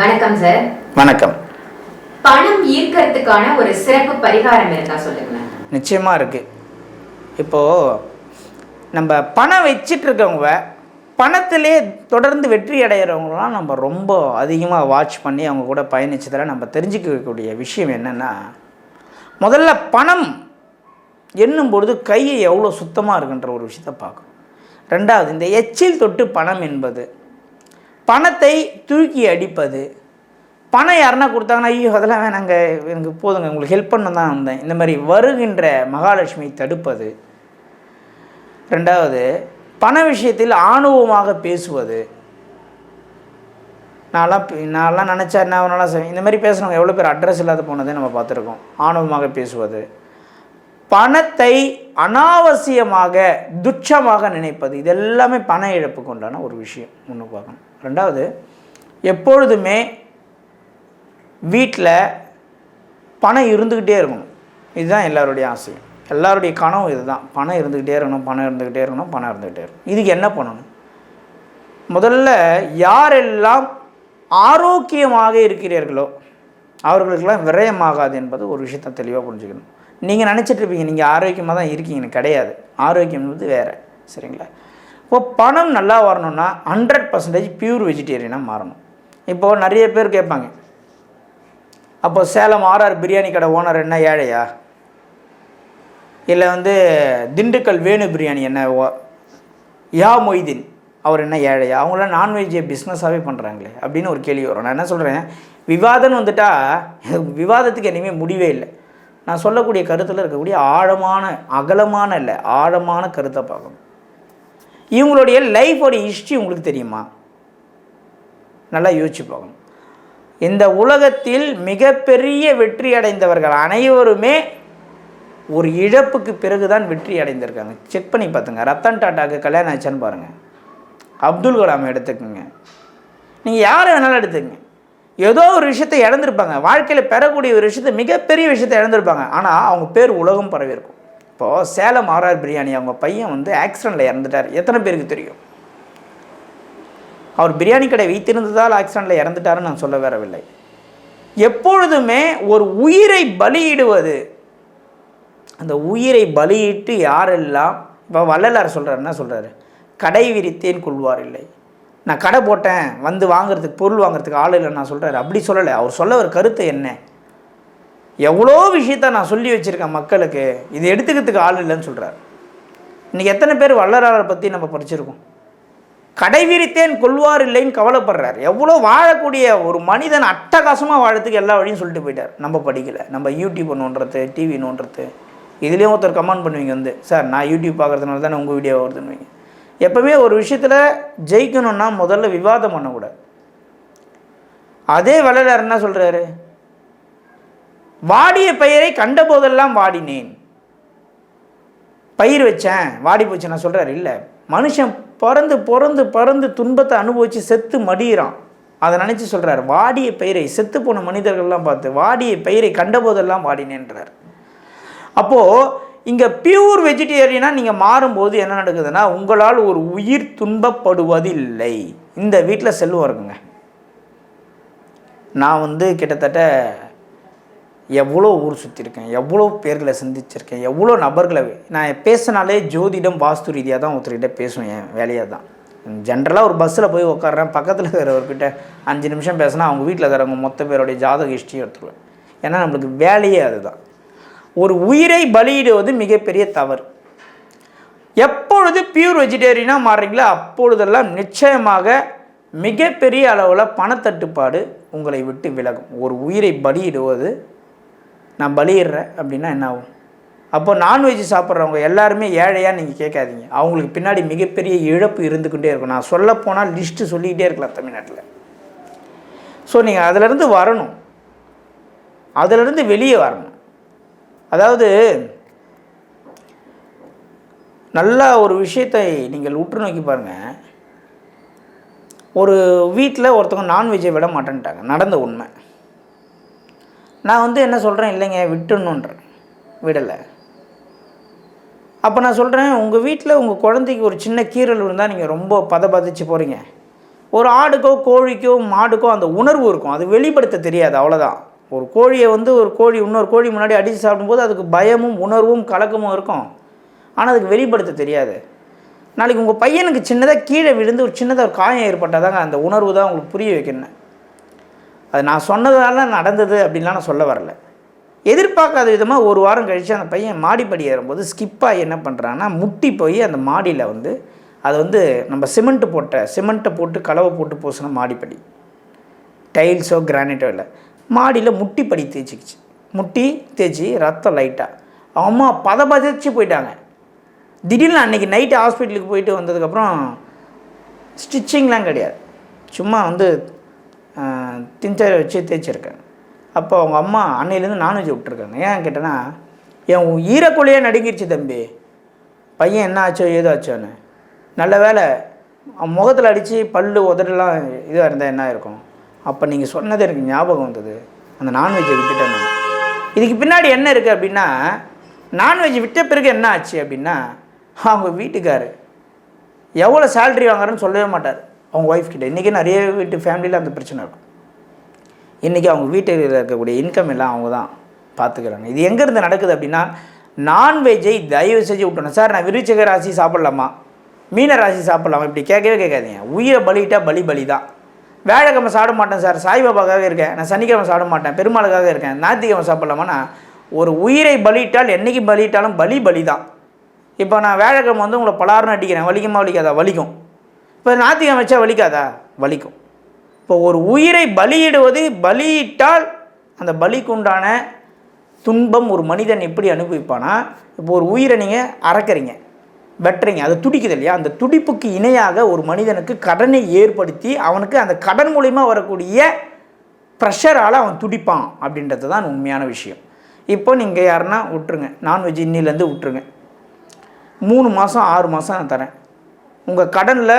வணக்கம் சார் வணக்கம். பணம் ஈர்க்கறதுக்கான ஒரு சிறப்பு பரிகாரம் இருந்தா சொல்லுங்களேன். நிச்சயமாக இருக்குது இப்போது நம்ம பணம் வச்சிட்டு இருக்கவங்க பணத்திலே தொடர்ந்து வெற்றி அடைகிறவங்களாம் நம்ம ரொம்ப அதிகமாக வாட்ச் பண்ணி அவங்க கூட பயணிச்சதில் நம்ம தெரிஞ்சுக்கக்கூடிய விஷயம் என்னென்னா முதல்ல பணம் எண்ணும் பொழுது கையை எவ்வளோ சுத்தமாக இருக்குன்ற ஒரு விஷயத்தை பார்க்கணும். ரெண்டாவது இந்த எச்சில் தொட்டு பணம் என்பது பணத்தை தூக்கி அடிப்பது. பணம் யாருன்னா கொடுத்தாங்கன்னா ஐயோ அதெல்லாம் வேணாங்க எனக்கு போதுங்க உங்களுக்கு ஹெல்ப் பண்ண தான் வந்தேன். இந்த மாதிரி வருகின்ற மகாலட்சுமி தடுப்பது. ரெண்டாவது பண விஷயத்தில் ஆணவமாக பேசுவது. நான்லாம் நான்லாம் நினச்சா என்ன ஒன்றாலாம் செய்வேன் இந்த மாதிரி பேசுகிறவங்க எவ்வளோ பேர் அட்ரஸ் இல்லாத போனதை நம்ம பார்த்துருக்கோம். ஆணவமாக பேசுவது. பணத்தை அனாவசியமாக துச்சமாக நினைப்பது. இது எல்லாமே பண இழப்புக்கு உண்டான ஒரு விஷயம். ஒன்று பார்க்கணும். ரெண்டாவது எப்பொழுதுமே வீட்டில் பணம் இருந்துக்கிட்டே இருக்கணும். இதுதான் எல்லாருடைய ஆசையும் எல்லாருடைய கனவும் இதுதான். பணம் இருந்துக்கிட்டே இருக்கணும் பணம் இருந்துக்கிட்டே இருக்கணும் பணம் இருந்துக்கிட்டே இருக்கணும். இதுக்கு என்ன பண்ணணும்? முதல்ல யாரெல்லாம் ஆரோக்கியமாக இருக்கிறீர்களோ அவர்களுக்கெல்லாம் விரயமாகாது என்பது ஒரு விஷயத்தை தெளிவாக புரிஞ்சுக்கணும். நீங்கள் நினச்சிட்ருப்பீங்க நீங்கள் ஆரோக்கியமாக தான் இருக்கீங்கன்னு கிடையாது. ஆரோக்கியம் என்பது வேறு சரிங்களா? இப்போ பணம் நல்லா வரணும்னா ஹண்ட்ரட் பர்சன்டேஜ் பியூர் வெஜிடேரியனாக மாறணும். இப்போது நிறைய பேர் கேட்பாங்க அப்போ சேலம் ஆர்ஆர் பிரியாணி கடை ஓனர் என்ன ஏழையா? இல்லை வந்து திண்டுக்கல் வேணு பிரியாணி என்ன ஓ- யா மொய்தீன் அவர் என்ன ஏழையா? அவங்களாம் நான்வெஜ்ஜை பிஸ்னஸாகவே பண்ணுறாங்களே அப்படின்னு ஒரு கேள்வி வரும். நான் என்ன சொல்கிறேன் விவாதம்னு வந்துட்டா விவாதத்துக்கு இனிமேல் முடிவே இல்லை. நான் சொல்லக்கூடிய கருத்தில் இருக்கக்கூடிய ஆழமான அகலமான இல்லை ஆழமான கருத்தை பார்க்கணும். இவங்களுடைய லைஃபோடைய ஹிஸ்ட்ரி உங்களுக்கு தெரியுமா? நல்லா யோசிச்சு பார்க்கணும். இந்த உலகத்தில் மிகப்பெரிய வெற்றி அடைந்தவர்கள் அனைவருமே ஒரு இழப்புக்கு பிறகு தான் வெற்றி அடைந்திருக்காங்க. செக் பண்ணி பார்த்துங்க. ரத்தன் டாட்டாவுக்கு கல்யாணம் ஆச்சான்னு பாருங்கள் அப்துல் கலாம் எடுத்துக்கோங்க. நீங்கள் யாரை வேணாலும் எடுத்துக்கங்க. ஏதோ ஒரு விஷயத்தை இழந்திருப்பாங்க. வாழ்க்கையில் பெறக்கூடிய ஒரு விஷயத்தை மிகப்பெரிய விஷயத்தை இழந்திருப்பாங்க. ஆனால் அவங்க பேர் உலகம் பரவி இருக்கும். இப்போது சேலம் ஆர்ஆர் பிரியாணி அவங்க பையன் வந்து ஆக்சிடெண்ட்டில் இறந்துட்டார். எத்தனை பேருக்கு தெரியும்? அவர் பிரியாணி கடை வைத்திருந்ததால் ஆக்சிடெண்ட்டில் இறந்துட்டாருன்னு நான் சொல்ல வரவில்லை. எப்பொழுதுமே ஒரு உயிரை பலியிடுவது அந்த உயிரை பலியிட்டு யாரெல்லாம் இப்போ வள்ளலார் சொல்கிறார் என்ன சொல்கிறாரு கடை விரித்தேன் கொள்வார் இல்லை. நான் கடை போட்டேன் வந்து வாங்குறதுக்கு பொருள் வாங்குறதுக்கு ஆள் இல்லை நான் சொல்கிறாரு அப்படி சொல்லலை. அவர் சொல்ல ஒரு கருத்து என்ன? எவ்வளோ விஷயத்த நான் சொல்லி வச்சுருக்கேன் மக்களுக்கு இது எடுத்துக்கிறதுக்கு ஆள் இல்லைன்னு சொல்கிறார் இன்றைக்கி எத்தனை பேர் வள்ளலாரை பற்றி நம்ம படிச்சிருக்கோம். கடை விரித்தேன் கொள்வார் இல்லைன்னு கவலைப்படுறார். எவ்வளோ வாழக்கூடிய ஒரு மனிதன் அட்டகாசமாக வாழறதுக்கு எல்லா வழியும் சொல்லிட்டு போயிட்டார். நம்ம படிக்கலை. நம்ம யூடியூப் நோண்டுறது டிவி நோண்டுறது. இதுலேயும் ஒருத்தர் கமெண்ட் பண்ணுவீங்க வந்து சார் நான் யூடியூப் பார்க்குறதுனால தானே உங்கள் வீடியோ வருதுன்னுவீங்க எப்பவுமே ஒரு விஷயத்தில் ஜெயிக்கணும்னா முதல்ல விவாதம் பண்ணக்கூடாது. அதே வள்ளலார் என்ன சொல்கிறாரு வாடிய பெயரை கண்டபோதெல்லாம் வாடினேன். பயிர் வச்சேன் வாடி போச்சு நான் சொல்கிறாரு இல்லை. மனுஷன் பிறந்து பிறந்து பிறந்து துன்பத்தை அனுபவித்து செத்து மடியிறான். அதை நினச்சி சொல்கிறார் வாடிய பயிரை செத்து போன மனிதர்கள்லாம் பார்த்து வாடிய பயிரை கண்டபோதெல்லாம் வாடினேன்றார். அப்போது இங்கே பியூர் வெஜிடேரியனாக நீங்கள் மாறும்போது என்ன நடக்குதுன்னா உங்களால் ஒரு உயிர் துன்பப்படுவதில்லை. இந்த வீட்டில் செல்வம் இருக்குங்க. நான் வந்து கிட்டத்தட்ட எவ்வளோ ஊர் சுற்றிருக்கேன் எவ்வளோ பேர்களை சந்திச்சிருக்கேன் எவ்வளோ நபர்களை நான் பேசினாலே ஜோதிடம் வாஸ்து ரீதியாக தான் ஒருத்தர்கிட்ட பேசுவேன் என் வேலையாக தான். ஜென்ரலாக ஒரு பஸ்ஸில் போய் உட்காடுறேன் பக்கத்தில் இருக்கிறவர்கிட்ட அஞ்சு நிமிஷம் பேசினா அவங்க வீட்டில் இருக்கிறவங்க மொத்த பேருடைய ஜாதக ஹிஸ்ட்ரியும் எடுத்துருவேன். ஏன்னா நம்மளுக்கு வேலையே அதுதான். ஒரு உயிரை பலியிடுவது மிகப்பெரிய தவறு. எப்பொழுது பியூர் வெஜிடேரியனாக மாறுறீங்களோ அப்பொழுதெல்லாம் நிச்சயமாக மிகப்பெரிய அளவில் பணத்தட்டுப்பாடு உங்களை விட்டு விலகும். ஒரு உயிரை பலியிடுவது நான் பலியிடுறேன் அப்படின்னா என்ன ஆகும் அப்போ நான்வெஜ் சாப்பிட்றவங்க எல்லாருமே ஏழையாக நீங்கள் கேட்காதீங்க. அவங்களுக்கு பின்னாடி மிகப்பெரிய இழப்பு இருந்துக்கிட்டே இருக்கும். நான் சொல்லப்போனால் லிஸ்ட்டு சொல்லிக்கிட்டே இருக்கலாம் தமிழ்நாட்டில். ஸோ நீங்கள் அதிலிருந்து வரணும். அதிலிருந்து வெளியே வரணும். அதாவது நல்ல ஒரு விஷயத்தை நீங்கள் உற்று நோக்கி பாருங்கள் ஒரு வீட்டில் ஒருத்தவங்க நான்வெஜ்ஜை விட மாட்டேன்ட்டாங்க. நடந்த உண்மை. நான் வந்து என்ன சொல்கிறேன் இல்லைங்க விட்டுணுன்றேன் விடலை. அப்போ நான் சொல்கிறேன் உங்கள் வீட்டில் உங்கள் குழந்தைக்கு ஒரு சின்ன கீறல் இருந்தால் நீங்கள் ரொம்ப பத பதிச்சு போகிறீங்க ஒரு ஆடுக்கோ கோழிக்கோ மாடுக்கோ அந்த உணர்வு இருக்கும். அது வெளிப்படுத்த தெரியாது அவ்வளோதான் ஒரு கோழியை வந்து ஒரு கோழி இன்னொரு கோழி முன்னாடி அடித்து சாப்பிடும்போது அதுக்கு பயமும் உணர்வும் கலக்கமும் இருக்கும். ஆனால் அதுக்கு வெளிப்படுத்த தெரியாது. நாளைக்கு உங்கள் பையனுக்கு சின்னதாக கீழே விழுந்து ஒரு சின்னதாக ஒரு காயம் ஏற்பட்டால் தாங்க அந்த உணர்வு தான் உங்களுக்கு புரிய வைக்கணும். அது நான் சொன்னதால நடந்தது அப்படின்லாம் நான் சொல்ல வரல. எதிர்பார்க்காத விதமாக ஒரு வாரம் கழித்து அந்த பையன் மாடிப்படி ஏறும்போது ஸ்கிப்பாக என்ன பண்ணுறான்னா முட்டி போய் அந்த மாடியில் வந்து அது வந்து நம்ம சிமெண்ட்டு போட்ட சிமெண்ட்டை போட்டு கலவை போட்டு பூசின மாடிப்படி. டைல்ஸோ கிரானைட்டோ இல்லை. மாடியில் முட்டி படி தேய்ச்சிக்கிச்சு. முட்டி தேய்ச்சி ரத்தம் லைட்டாக அம்மா பத பதச்சு போயிட்டாங்க. திடீர்னு அன்றைக்கி நைட்டு ஹாஸ்பிட்டலுக்கு போயிட்டு வந்ததுக்கப்புறம் ஸ்டிச்சிங்லாம் கிடையாது. சும்மா வந்து திஞ்சரை வச்சு தேய்ச்சிருக்கேன். அப்போ அவங்க அம்மா அன்னையிலேருந்து நான்வெஜ் விட்டுருக்காங்க. ஏன் கேட்டேன்னா என் ஈரக்குழியே நடுங்கிருச்சு தம்பி. பையன் என்ன ஆச்சோ ஏதோ ஆச்சோன்னு நல்ல வேலை முகத்தில் அடித்து பல்லு உதடெல்லாம் இதாக இருந்தால் என்ன இருக்கும்? அப்போ நீங்கள் சொன்னது எனக்கு ஞாபகம் வந்தது. அந்த நான்வெஜ்ஜை விட்டுட்டேன் நான். இதுக்கு பின்னாடி என்ன இருக்குது அப்படின்னா நான்வெஜ் விட்ட பிறகு என்ன ஆச்சு அப்படின்னா அவங்க வீட்டுக்காரு எவ்வளோ சேல்ரி வாங்குறேன்னு சொல்லவே மாட்டார். அவங்க ஒய்ஃப் கிட்ட. இன்றைக்கி நிறைய வீட்டு ஃபேமிலியில் அந்த பிரச்சனை இருக்கும். இன்றைக்கி அவங்க வீட்டில் இருக்கக்கூடிய இன்கம் எல்லாம் அவங்க தான் பார்த்துக்கிறாங்க இது எங்கேருந்து நடக்குது அப்படின்னா நான்வெஜ்ஜை தயவு செஞ்சு விட்டணும் சார் நான் விருச்சக ராசி சாப்பிட்லாமா? மீன ராசி சாப்பிட்லாமா? இப்படி கேட்கவே கேட்காதீங்க. உயிரை பலிட்டா பலி பலி தான். வேலைக்கிழமை சாப்பிட மாட்டேன் சார். சாய்பாபாக்காக இருக்கேன். நான் சனிக்கிழமை சாப்பிட மாட்டேன். பெருமாளுக்காக இருக்கேன். ஞாயிற்றுக்கிழமை சாப்பிட்லாமான்னா ஒரு உயிரை பலியிட்டால் என்றைக்கு பலியிட்டாலும் பலி பலி தான். இப்போ நான் வேலைக்கிழமை வந்து உங்களை பலாருன்னு அடிக்கிறேன். வலிக்குமா வலிக்காதா? வலிக்கும். இப்போ நாத்திகம் வச்சா வலிக்காதா? வலிக்கும். இப்போ ஒரு உயிரை பலியிடுவது பலியிட்டால் அந்த பலிக்குண்டான துன்பம் ஒரு மனிதன் எப்படி அனுபவிப்பானா? இப்போ ஒரு உயிரை நீங்கள் அறக்கிறீங்க வெட்டுறீங்க அது துடிக்குது இல்லையா? அந்த துடிப்புக்கு இணையாக ஒரு மனிதனுக்கு கடனை ஏற்படுத்தி அவனுக்கு அந்த கடன் மூலிமா வரக்கூடிய ப்ரெஷரால் அவன் துடிப்பான் அப்படின்றது தான் உண்மையான விஷயம். இப்போ நீங்கள் யாருன்னா விட்டுருங்க. நான்வெஜ் இன்னிலேருந்து விட்டுருங்க. மூணு மாதம் ஆறு மாதம் நான் தரேன். உங்கள் கடனில்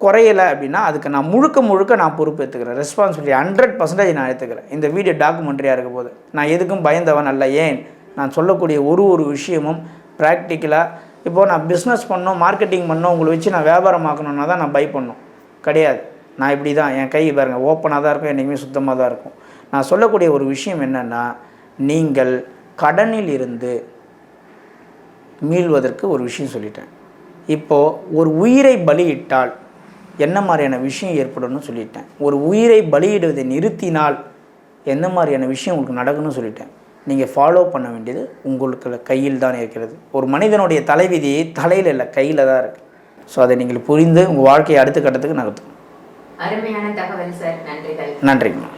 குறையலை அப்படின்னா அதுக்கு நான் முழுக்க முழுக்க நான் பொறுப்பு எடுத்துக்கிறேன் ரெஸ்பான்சிபிலிட்டி ஹண்ட்ரட் பர்சன்டேஜ் நான் எடுத்துக்கிறேன். இந்த வீடியோ டாக்குமெண்ட்ரியாக இருக்க போது நான் எதுக்கும் பயந்தவன் அல்ல. ஏன்? நான் சொல்லக்கூடிய ஒரு ஒரு விஷயமும் ப்ராக்டிக்கலாக இப்போது நான் பிஸ்னஸ் பண்ணோம் மார்க்கெட்டிங் பண்ணோம் உங்களை வச்சு நான் வியாபாரம் ஆக்கணுன்னா தான் நான் பை பண்ணும். கிடையாது. நான் இப்படி தான் என் கை பாருங்கள் ஓப்பனாக தான் இருக்கும் என்றைக்குமே சுத்தமாக தான் இருக்கும். நான் சொல்லக்கூடிய ஒரு விஷயம் என்னென்னா நீங்கள் கடனில் இருந்து மீள்வதற்கு ஒரு விஷயம் சொல்லிட்டேன். இப்போது ஒரு உயிரை பலியிட்டால் என்ன மாதிரியான விஷயம் ஏற்படும்னு சொல்லிட்டேன். ஒரு உயிரை பலியிடுவதை நிறுத்தினால் என்ன மாதிரியான விஷயம் உங்களுக்கு நடக்கும்னு சொல்லிட்டேன். நீங்கள் ஃபாலோ பண்ண வேண்டியது உங்களுக்கு கையில் தான் இருக்கிறது. ஒரு மனிதனுடைய தலைவிதி தலையில் இல்லை கையில் தான் இருக்குது ஸோ அதை நீங்கள் புரிந்து உங்கள் வாழ்க்கையை அடுத்த கட்டத்துக்கு நகர்த்தும் அருமையான தகவல் சார். நன்றிகள். நன்றிங்கம்மா